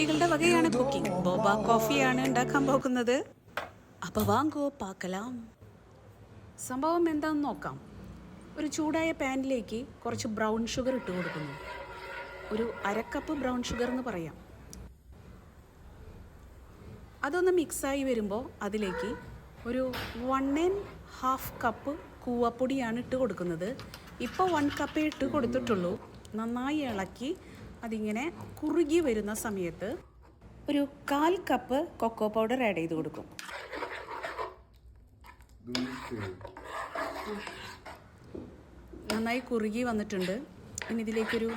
കുട്ടികളുടെ വകയാണ് കുക്കിംഗ് ബോബ കോഫിയാണ് ഉണ്ടാക്കാൻ പോകുന്നത്. അപ്പൊ വാങ്ങോ പാക്കലാം. സംഭവം എന്താണെന്ന് നോക്കാം. ഒരു ചൂടായ പാനിലേക്ക് കുറച്ച് ബ്രൗൺ ഷുഗർ ഇട്ട് കൊടുക്കുന്നു. ഒരു അരക്കപ്പ് ബ്രൗൺ ഷുഗർ എന്ന് പറയാം. അതൊന്ന് മിക്സായി വരുമ്പോൾ അതിലേക്ക് ഒരു വൺ ആൻഡ് ഹാഫ് കപ്പ് കൂവപ്പൊടിയാണ് ഇട്ട് കൊടുക്കുന്നത്. ഇപ്പോൾ വൺ കപ്പേ ഇട്ട് കൊടുത്തിട്ടുള്ളൂ. നന്നായി ഇളക്കി അതിങ്ങനെ കുറുകി വരുന്ന സമയത്ത് ഒരു കാൽ കപ്പ് കൊക്കോ പൗഡർ ആഡ് ചെയ്ത് കൊടുക്കും. നന്നായി കുറുകി വന്നിട്ടുണ്ട്. ഇനി ഇതിലേക്കൊരു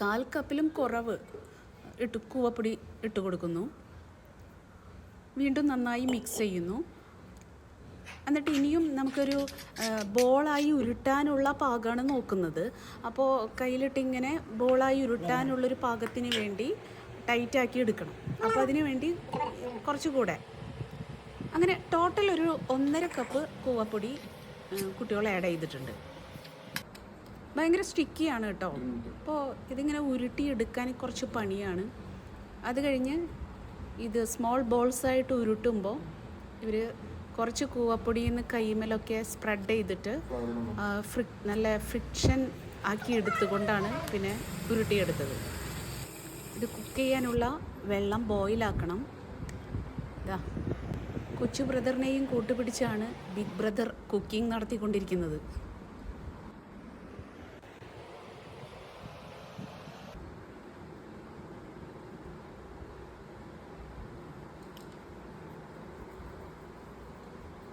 കാൽ കപ്പിലും കുറവ് ഇട്ട് കൂവപ്പൊടി ഇട്ട് കൊടുക്കുന്നു. വീണ്ടും നന്നായി മിക്സ് ചെയ്യുന്നു. എന്നിട്ട് ഇനിയും നമുക്കൊരു ബോളായി ഉരുട്ടാനുള്ള പാകമാണ് നോക്കുന്നത്. അപ്പോൾ കയ്യിലിട്ട് ഇങ്ങനെ ബോളായി ഉരുട്ടാനുള്ളൊരു പാകത്തിന് വേണ്ടി ടൈറ്റാക്കി എടുക്കണം. അപ്പോൾ അതിന് വേണ്ടി കുറച്ചുകൂടെ. അങ്ങനെ ടോട്ടൽ ഒരു ഒന്നര കപ്പ് കൂവപ്പൊടി കുട്ടികൾ ആഡ് ചെയ്തിട്ടുണ്ട്. ഭയങ്കര സ്റ്റിക്കിയാണ് കേട്ടോ. അപ്പോൾ ഇതിങ്ങനെ ഉരുട്ടിയെടുക്കാൻ കുറച്ച് പണിയാണ്. അത് കഴിഞ്ഞ് ഇത് സ്മോൾ ബോൾസായിട്ട് ഉരുട്ടുമ്പോൾ ഇവർ കുറച്ച് കൂവപ്പൊടിയിൽ നിന്ന് കൈമലൊക്കെ സ്പ്രെഡ് ചെയ്തിട്ട് ഫ്രി നല്ല ഫ്രിക്ഷൻ ആക്കി എടുത്തുകൊണ്ടാണ് പിന്നെ ഉരുട്ടിയെടുത്തത്. ഇത് കുക്ക് ചെയ്യാനുള്ള വെള്ളം ബോയിലാക്കണം ഇതാ കൊച്ചു ബ്രദറിനെയും കൂട്ടുപിടിച്ചാണ് ബിഗ് ബ്രദർ കുക്കിംഗ് നടത്തിക്കൊണ്ടിരിക്കുന്നത്.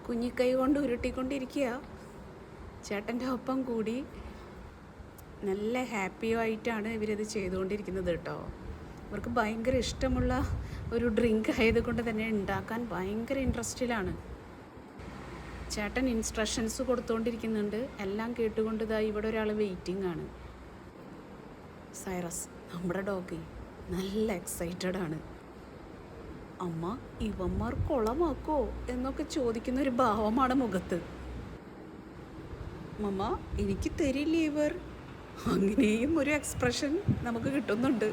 കുഞ്ഞിക്കൈ കൊണ്ട് ഉരുട്ടിക്കൊണ്ടിരിക്കുക. ചേട്ടന്റെ ഒപ്പം കൂടി നല്ല ഹാപ്പിയായിട്ടാണ് ഇവരിത് ചെയ്തുകൊണ്ടിരിക്കുന്നത് കേട്ടോ. ഇവർക്ക് ഭയങ്കര ഇഷ്ടമുള്ള ഒരു ഡ്രിങ്ക് ആയതുകൊണ്ട് തന്നെ ഉണ്ടാക്കാൻ ഭയങ്കര ഇൻട്രസ്റ്റിലാണ്. ചേട്ടൻ ഇൻസ്ട്രക്ഷൻസ് കൊടുത്തുകൊണ്ടിരിക്കുന്നുണ്ട് എല്ലാം കേട്ടുകൊണ്ട് ഇതാ ഇവിടെ ഒരാൾ വെയിറ്റിംഗ് ആണ്. സൈറസ് നമ്മുടെ ഡോഗ് നല്ല എക്സൈറ്റഡ് ആണ്. അമ്മ ഇവന്മാർ കുളമാക്കോ എന്നൊക്കെ ചോദിക്കുന്ന ഒരു ഭാവമാണ് മുഖത്ത്. മമ്മ എനിക്ക് തരില്ലേ ഇവർ? അങ്ങനെയും ഒരു എക്സ്പ്രഷൻ നമുക്ക് കിട്ടുന്നുണ്ട്.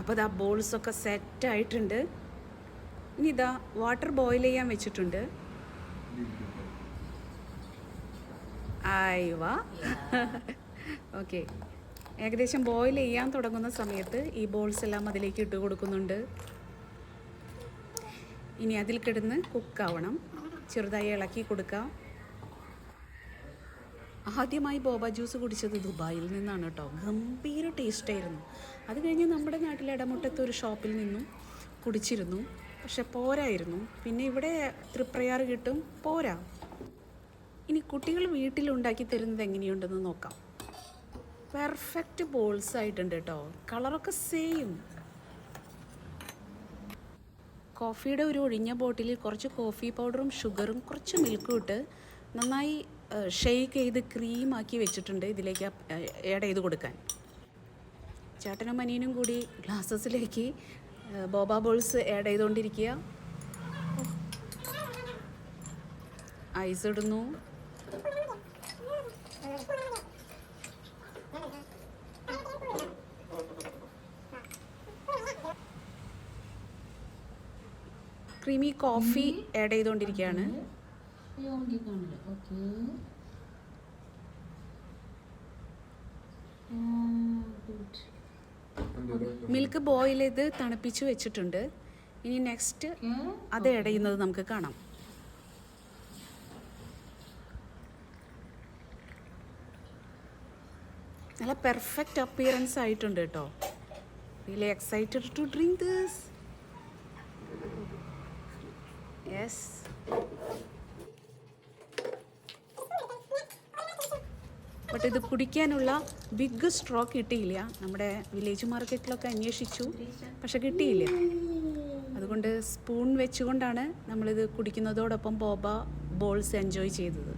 അപ്പോൾ ഇതാ ബോൾസൊക്കെ സെറ്റ് ആയിട്ടുണ്ട്. ഇനി ഇതാ വാട്ടർ ബോയിൽ ചെയ്യാൻ വെച്ചിട്ടുണ്ട്. ആയിവാ ഓക്കെ ഏകദേശം ബോയിൽ ചെയ്യാൻ തുടങ്ങുന്ന സമയത്ത് ഈ ബോൾസ് എല്ലാം അതിലേക്ക് ഇട്ട് കൊടുക്കുന്നുണ്ട്. ഇനി അതിൽ കിടന്ന് കുക്കാവണം ചെറുതായി ഇളക്കി കൊടുക്കാം. ആദ്യമായി ബോബ ജ്യൂസ് കുടിച്ചത് ദുബായിൽ നിന്നാണ് കേട്ടോ ഗംഭീര ടേസ്റ്റായിരുന്നു അത് കഴിഞ്ഞ് നമ്മുടെ നാട്ടിലെ ഇടമുട്ടത്തെ ഒരു ഷോപ്പിൽ നിന്നും കുടിച്ചിരുന്നു. പക്ഷെ പോരായിരുന്നു. പിന്നെ ഇവിടെ തൃപ്രയാർ കിട്ടും. പോരാ. ഇനി കുട്ടികൾ വീട്ടിലുണ്ടാക്കി തരുന്നത് എങ്ങനെയുണ്ടെന്ന് നോക്കാം. പെർഫെക്റ്റ് ബോൾസ് ആയിട്ടുണ്ട് കേട്ടോ കളറൊക്കെ സെയിം കോഫിയുടെ ഒരു ഒഴിഞ്ഞ ബോട്ടിലിൽ കുറച്ച് കോഫി പൗഡറും ഷുഗറും കുറച്ച് മിൽക്കും ഇട്ട് നന്നായി ഷെയ്ക്ക് ചെയ്ത് ക്രീമാക്കി വെച്ചിട്ടുണ്ട് ഇതിലേക്ക് ആഡ് ചെയ്ത് കൊടുക്കാൻ. ചേട്ടനും അനിയനും കൂടി ഗ്ലാസസിലേക്ക് ബോബ ബോൾസ് ആഡ് ചെയ്തുകൊണ്ടിരിക്കുക ഐസ് ഇടുന്നു. ക്രീമി കോഫി ആഡ് ചെയ്തുകൊണ്ടിരിക്കുകയാണ് മിൽക്ക് ബോയിൽ ചെയ്ത് തണുപ്പിച്ച് വെച്ചിട്ടുണ്ട്. ഇനി നെക്സ്റ്റ് അത് ഇടയുന്നത് ചെയ്യുന്നത് നമുക്ക് കാണാം. നല്ല പെർഫെക്റ്റ് അപ്പിയറൻസ് ആയിട്ടുണ്ട് കേട്ടോ. Really excited to drink this yes but ഇത് കുടിക്കാനുള്ള ബിഗ് സ്ട്രോ കിട്ടിയില്ല. നമ്മുടെ വില്ലേജ് മാർക്കറ്റിലൊക്കെ അന്വേഷിച്ചു. പക്ഷെ കിട്ടിയില്ല. അതുകൊണ്ട് സ്പൂൺ വെച്ചുകൊണ്ടാണ് നമ്മളിത് കുടിക്കുന്നതോടൊപ്പം ബോബ ബോൾസ് എൻജോയ് ചെയ്തത്.